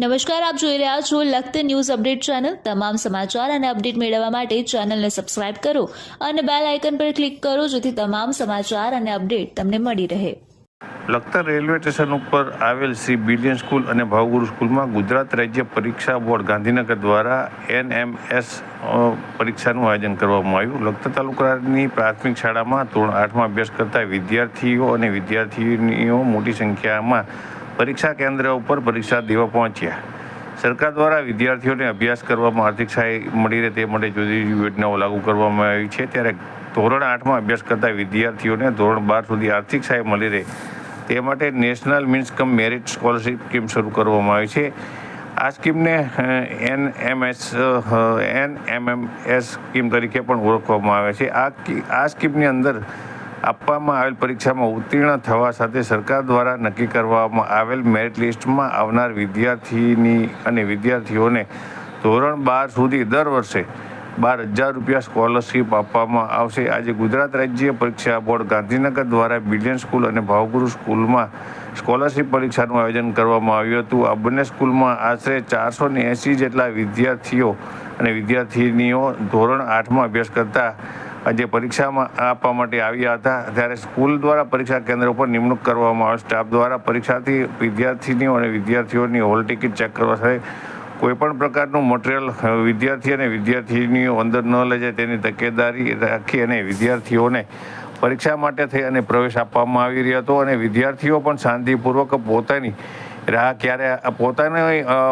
નમસ્કાર, આપ જોઈ રહ્યા છો લખત ન્યૂઝ અપડેટ ચેનલ. તમામ સમાચાર અને અપડેટ મેળવવા માટે ચેનલને સબસ્ક્રાઇબ કરો અને બેલ આઇકન પર ક્લિક કરો જેથી તમામ સમાચાર અને અપડેટ તમને મળી રહે. લખતર રેલવે સ્ટેશન ઉપર આવેલ શ્રી બિલિયન સ્કૂલ અને ભાવગુરુ સ્કૂલમાં ગુજરાત રાજ્ય પરીક્ષા બોર્ડ ગાંધીનગર દ્વારા એનએમએસ પરીક્ષાનું આયોજન કરવામાં આવ્યું. લખતર તાલુકાની પ્રાથમિક શાળામાં ધોરણ આઠમાં અભ્યાસ કરતા વિદ્યાર્થીઓ અને વિદ્યાર્થીનીઓ મોટી સંખ્યામાં પરીક્ષા કેન્દ્ર ઉપર પરીક્ષા દેવા પહોંચ્યા. સરકાર દ્વારા વિદ્યાર્થીઓને અભ્યાસ કરવામાં આર્થિક સહાય મળી રહે તે માટે જુદી જુદી યોજનાઓ લાગુ કરવામાં આવી છે. ત્યારે ધોરણ આઠમાં અભ્યાસ કરતા વિદ્યાર્થીઓને ધોરણ બાર સુધી આર્થિક સહાય મળી રહે તે માટે national means cum merit scholarship scheme શરૂ કરવામાં આવી છે. આ સ્કીમને N M S N M M S scheme તરીકે પણ ઓળખવામાં આવે છે. આ આ સ્કીમની અંદર આપવામાં આવેલ પરીક્ષામાં ઉત્તીર્ણ થવા સાથે સરકાર દ્વારા નક્કી કરવામાં આવેલ મેરિટ લિસ્ટમાં આવનાર વિદ્યાર્થીની અને વિદ્યાર્થીઓને ધોરણ બાર સુધી દર વર્ષે બાર હજાર રૂપિયા સ્કોલરશીપ આપવામાં આવશે. આજે ગુજરાત રાજ્ય પરીક્ષા બોર્ડ ગાંધીનગર દ્વારા બિલિયન સ્કૂલ અને ભાવગુરુ સ્કૂલમાં સ્કોલરશીપ પરીક્ષાનું આયોજન કરવામાં આવ્યું હતું. આ બંને સ્કૂલમાં આશરે ચારસો ને એંસી જેટલા વિદ્યાર્થીઓ અને વિદ્યાર્થીનીઓ ધોરણ આઠમાં અભ્યાસ કરતા આજે પરીક્ષામાં આપવા માટે આવ્યા હતા. ત્યારે સ્કૂલ દ્વારા પરીક્ષા કેન્દ્ર ઉપર નિમણૂક કરવામાં આવે સ્ટાફ દ્વારા પરીક્ષાથી વિદ્યાર્થીનીઓ અને વિદ્યાર્થીઓની હોલ ટિકિટ ચેક કરવા સાથે કોઈપણ પ્રકારનું મટીરિયલ વિદ્યાર્થી અને વિદ્યાર્થીનીઓ અંદર ન લઈ જાય તેની તકેદારી રાખી અને વિદ્યાર્થીઓને પરીક્ષા માટે થઈ અને પ્રવેશ આપવામાં આવી રહ્યો હતો. અને વિદ્યાર્થીઓ પણ શાંતિપૂર્વક પોતાની રાહ ક્યારે પોતાનો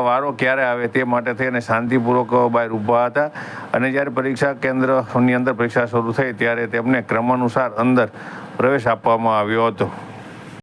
વારો ક્યારે આવે તે માટે થઈ અને શાંતિપૂર્વક બહાર ઊભા હતા. અને જ્યારે પરીક્ષા કેન્દ્રની અંદર પરીક્ષા શરૂ થઈ ત્યારે તેમને ક્રમાનુસાર અંદર પ્રવેશ આપવામાં આવ્યો હતો.